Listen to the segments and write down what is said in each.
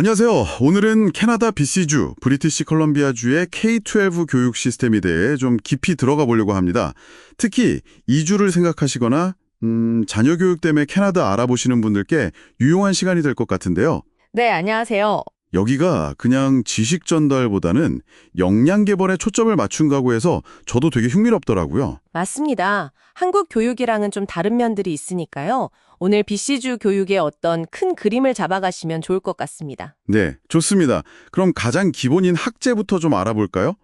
안녕하세요. 오늘은 캐나다 BC주, 브리티시 컬럼비아주의 K-12 교육 시스템에 대해 좀 깊이 들어가 보려고 합니다. 특히 이주를 생각하시거나 음, 자녀 교육 때문에 캐나다 알아보시는 분들께 유용한 시간이 될 것 같은데요. 네, 안녕하세요. 여기가 그냥 지식 전달보다는 역량 개발에 초점을 맞춘다고 해서 저도 되게 흥미롭더라고요. 맞습니다. 한국 교육이랑은 좀 다른 면들이 있으니까요. 오늘 BC주 교육의 어떤 큰 그림을 잡아가시면 좋을 것 같습니다. 네, 좋습니다. 그럼 가장 기본인 학제부터 좀 알아볼까요?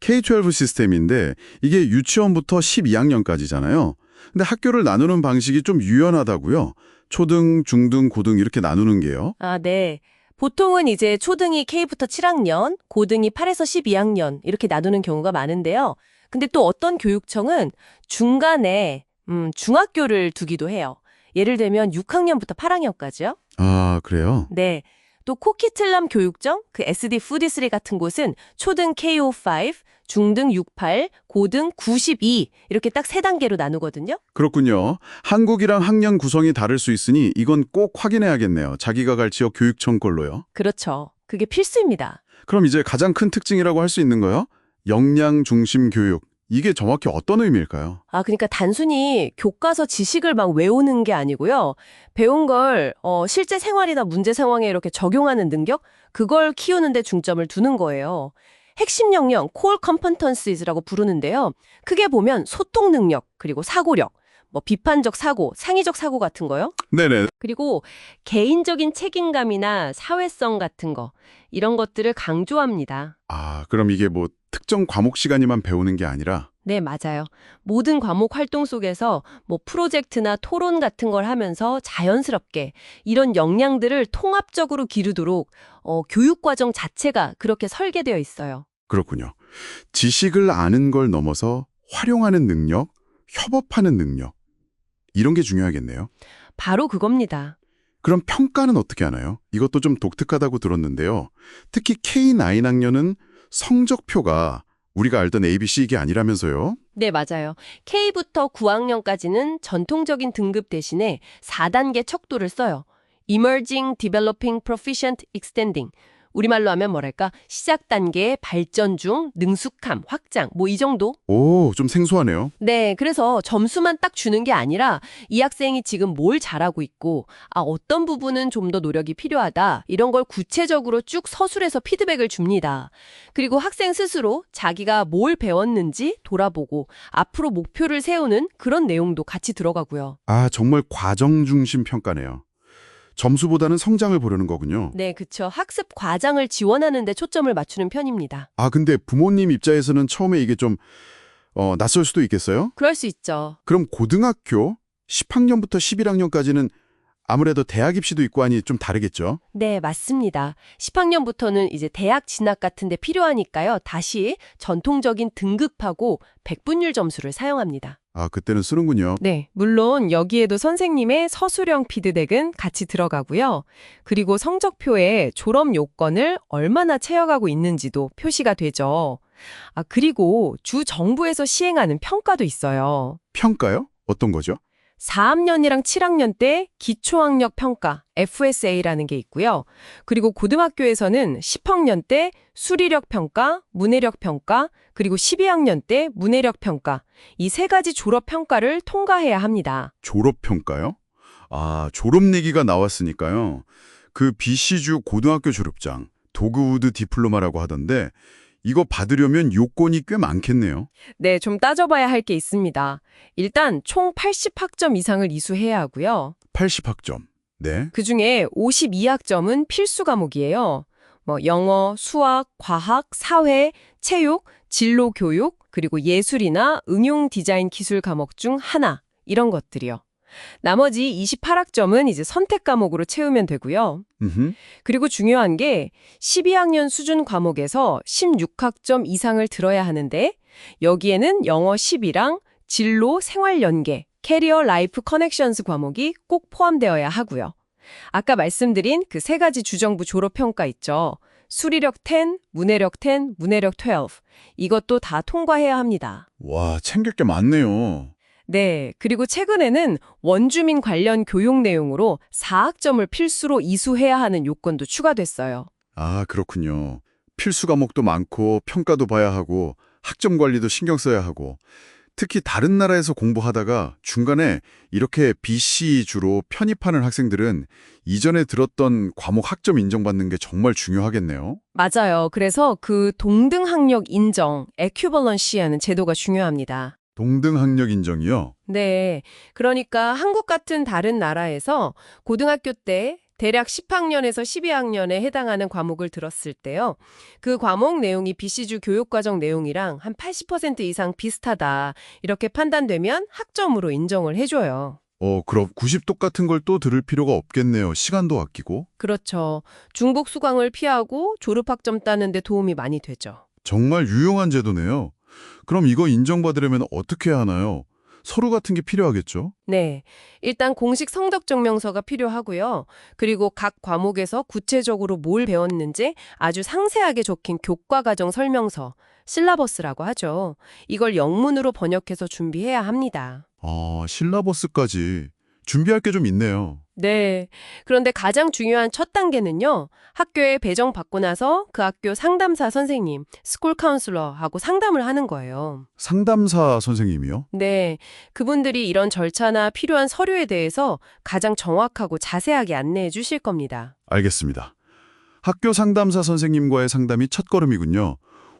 K-12 시스템인데 이게 유치원부터 12학년까지잖아요. 근데 학교를 나누는 방식이 좀 유연하다고요. 초등, 중등, 고등 이렇게 나누는 게요. 아, 네. 보통은 이제 초등이 K부터 7학년, 고등이 8에서 12학년 이렇게 나누는 경우가 많은데요. 근데 또 어떤 교육청은 중간에 음, 중학교를 두기도 해요. 예를 들면 6학년부터 8학년까지요. 아, 그래요? 네. 또 코키틀람 교육청, 그 SD 푸디스리 같은 곳은 초등 K05, 중등 68, 고등 92 이렇게 딱 세 단계로 나누거든요. 그렇군요. 한국이랑 학년 구성이 다를 수 있으니 이건 꼭 확인해야겠네요. 자기가 갈 지역 교육청 걸로요. 그렇죠. 그게 필수입니다. 그럼 이제 가장 큰 특징이라고 할 수 있는 거요? 역량 중심 교육. 이게 정확히 어떤 의미일까요? 아, 그러니까 단순히 교과서 지식을 막 외우는 게 아니고요. 배운 걸 어, 실제 생활이나 문제 상황에 이렇게 적용하는 능력? 그걸 키우는 데 중점을 두는 거예요. 핵심 역량, core competencies라고 부르는데요. 크게 보면 소통 능력, 그리고 사고력, 뭐 비판적 사고, 창의적 사고 같은 거요. 네네. 그리고 개인적인 책임감이나 사회성 같은 거, 이런 것들을 강조합니다. 아, 그럼 이게 뭐 특정 과목 시간이만 배우는 게 아니라 네, 맞아요. 모든 과목 활동 속에서 뭐 프로젝트나 토론 같은 걸 하면서 자연스럽게 이런 역량들을 통합적으로 기르도록 어, 교육 과정 자체가 그렇게 설계되어 있어요. 그렇군요. 지식을 아는 걸 넘어서 활용하는 능력, 협업하는 능력 이런 게 중요하겠네요. 바로 그겁니다. 그럼 평가는 어떻게 하나요? 이것도 좀 독특하다고 들었는데요. 특히 K9 학년은 성적표가 우리가 알던 ABC 이게 아니라면서요? 네, 맞아요. K부터 9학년까지는 전통적인 등급 대신에 4단계 척도를 써요. Emerging, Developing, Proficient, Extending. 우리말로 하면 뭐랄까? 시작 단계, 발전 중, 능숙함, 확장, 뭐 이 정도? 오, 좀 생소하네요. 네, 그래서 점수만 딱 주는 게 아니라 이 학생이 지금 뭘 잘하고 있고, 아, 어떤 부분은 좀 더 노력이 필요하다. 이런 걸 구체적으로 쭉 서술해서 피드백을 줍니다. 그리고 학생 스스로 자기가 뭘 배웠는지 돌아보고 앞으로 목표를 세우는 그런 내용도 같이 들어가고요. 아, 정말 과정 중심 평가네요. 점수보다는 성장을 보려는 거군요. 네, 그쵸. 학습 과정을 지원하는 데 초점을 맞추는 편입니다. 아, 근데 부모님 입장에서는 처음에 이게 좀 어, 낯설 수도 있겠어요? 그럴 수 있죠. 그럼 고등학교 10학년부터 11학년까지는 아무래도 대학 입시도 있고 하니 좀 다르겠죠? 네, 맞습니다. 10학년부터는 이제 대학 진학 같은 데 필요하니까요. 다시 전통적인 등급하고 백분율 점수를 사용합니다. 아, 그때는 쓰는군요. 네, 물론 여기에도 선생님의 서술형 피드백은 같이 들어가고요. 그리고 성적표에 졸업 요건을 얼마나 채워가고 있는지도 표시가 되죠. 아, 그리고 주 정부에서 시행하는 평가도 있어요. 평가요? 어떤 거죠? 4학년이랑 7학년 때 기초학력 평가 FSA라는 게 있고요. 그리고 고등학교에서는 10학년 때 수리력 평가, 문해력 평가, 그리고 12학년 때 문해력 평가 이 세 가지 졸업 평가를 통과해야 합니다. 졸업 평가요? 아, 졸업 얘기가 나왔으니까요. 그 BC주 고등학교 졸업장, 도그우드 디플로마라고 하던데 이거 받으려면 요건이 꽤 많겠네요. 네, 좀 따져봐야 할 게 있습니다. 일단 총 80학점 이상을 이수해야 하고요. 80학점. 네. 그중에 52학점은 필수 과목이에요. 뭐 영어, 수학, 과학, 사회, 체육, 진로 교육, 그리고 예술이나 응용 디자인 기술 과목 중 하나 이런 것들이요. 나머지 28학점은 이제 선택 과목으로 채우면 되고요. 음흠. 그리고 중요한 게 12학년 수준 과목에서 16학점 이상을 들어야 하는데 여기에는 영어 10이랑 진로 생활 연계, 캐리어 라이프 커넥션스 과목이 꼭 포함되어야 하고요. 아까 말씀드린 그 세 가지 주정부 졸업 평가 있죠. 수리력 10, 문해력 10, 문해력 12. 이것도 다 통과해야 합니다. 와, 챙길 게 많네요. 네, 그리고 최근에는 원주민 관련 교육 내용으로 4학점을 필수로 이수해야 하는 요건도 추가됐어요. 아, 그렇군요. 필수 과목도 많고 평가도 봐야 하고 학점 관리도 신경 써야 하고 특히 다른 나라에서 공부하다가 중간에 이렇게 BC주로 편입하는 학생들은 이전에 들었던 과목 학점 인정받는 게 정말 중요하겠네요. 맞아요. 그래서 그 동등 학력 인정, 에큐벌런시하는 제도가 중요합니다. 동등 학력 인정이요. 네. 그러니까 한국 같은 다른 나라에서 고등학교 때 대략 10학년에서 12학년에 해당하는 과목을 들었을 때요. 그 과목 내용이 BC주 교육과정 내용이랑 한 80% 이상 비슷하다. 이렇게 판단되면 학점으로 인정을 해줘요. 어, 그럼 90 똑같은 걸 또 들을 필요가 없겠네요. 시간도 아끼고. 그렇죠. 중복 수강을 피하고 졸업학점 따는 데 도움이 많이 되죠. 정말 유용한 제도네요. 그럼 이거 인정받으려면 어떻게 해야 하나요? 서류 같은 게 필요하겠죠? 네. 일단 공식 성적 증명서가 필요하고요. 그리고 각 과목에서 구체적으로 뭘 배웠는지 아주 상세하게 적힌 교과 과정 설명서, 실라버스라고 하죠. 이걸 영문으로 번역해서 준비해야 합니다. 아, 실라버스까지 준비할 게 좀 있네요. 네. 그런데 가장 중요한 첫 단계는요. 학교에 배정받고 나서 그 학교 상담사 선생님, 스쿨 카운슬러하고 상담을 하는 거예요. 상담사 선생님이요? 네, 그분들이 이런 절차나 필요한 서류에 대해서 가장 정확하고 자세하게 안내해 주실 겁니다. 알겠습니다. 학교 상담사 선생님과의 상담이 첫걸음이군요.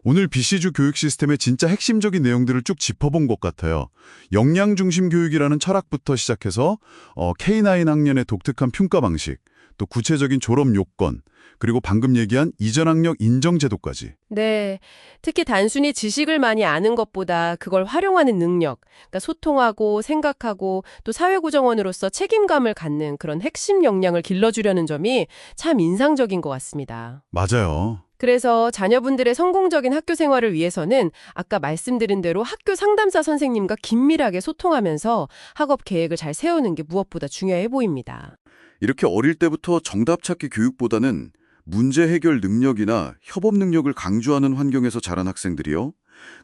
오늘 BC주 교육 시스템의 진짜 핵심적인 내용들을 쭉 짚어본 것 같아요. 역량 중심 교육이라는 철학부터 시작해서 어, K9 학년의 독특한 평가 방식, 또 구체적인 졸업 요건, 그리고 방금 얘기한 이전 학력 인정 제도까지. 네, 특히 단순히 지식을 많이 아는 것보다 그걸 활용하는 능력, 그러니까 소통하고 생각하고 또 사회구정원으로서 책임감을 갖는 그런 핵심 역량을 길러주려는 점이 참 인상적인 것 같습니다. 맞아요. 그래서 자녀분들의 성공적인 학교 생활을 위해서는 아까 말씀드린 대로 학교 상담사 선생님과 긴밀하게 소통하면서 학업 계획을 잘 세우는 게 무엇보다 중요해 보입니다. 이렇게 어릴 때부터 정답 찾기 교육보다는 문제 해결 능력이나 협업 능력을 강조하는 환경에서 자란 학생들이요.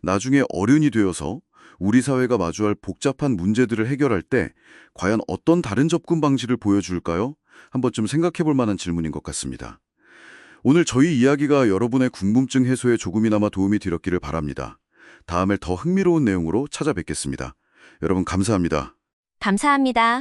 나중에 어른이 되어서 우리 사회가 마주할 복잡한 문제들을 해결할 때 과연 어떤 다른 접근 방식을 보여줄까요? 한 번쯤 생각해 볼 만한 질문인 것 같습니다. 오늘 저희 이야기가 여러분의 궁금증 해소에 조금이나마 도움이 되었기를 바랍니다. 다음에 더 흥미로운 내용으로 찾아뵙겠습니다. 여러분 감사합니다. 감사합니다.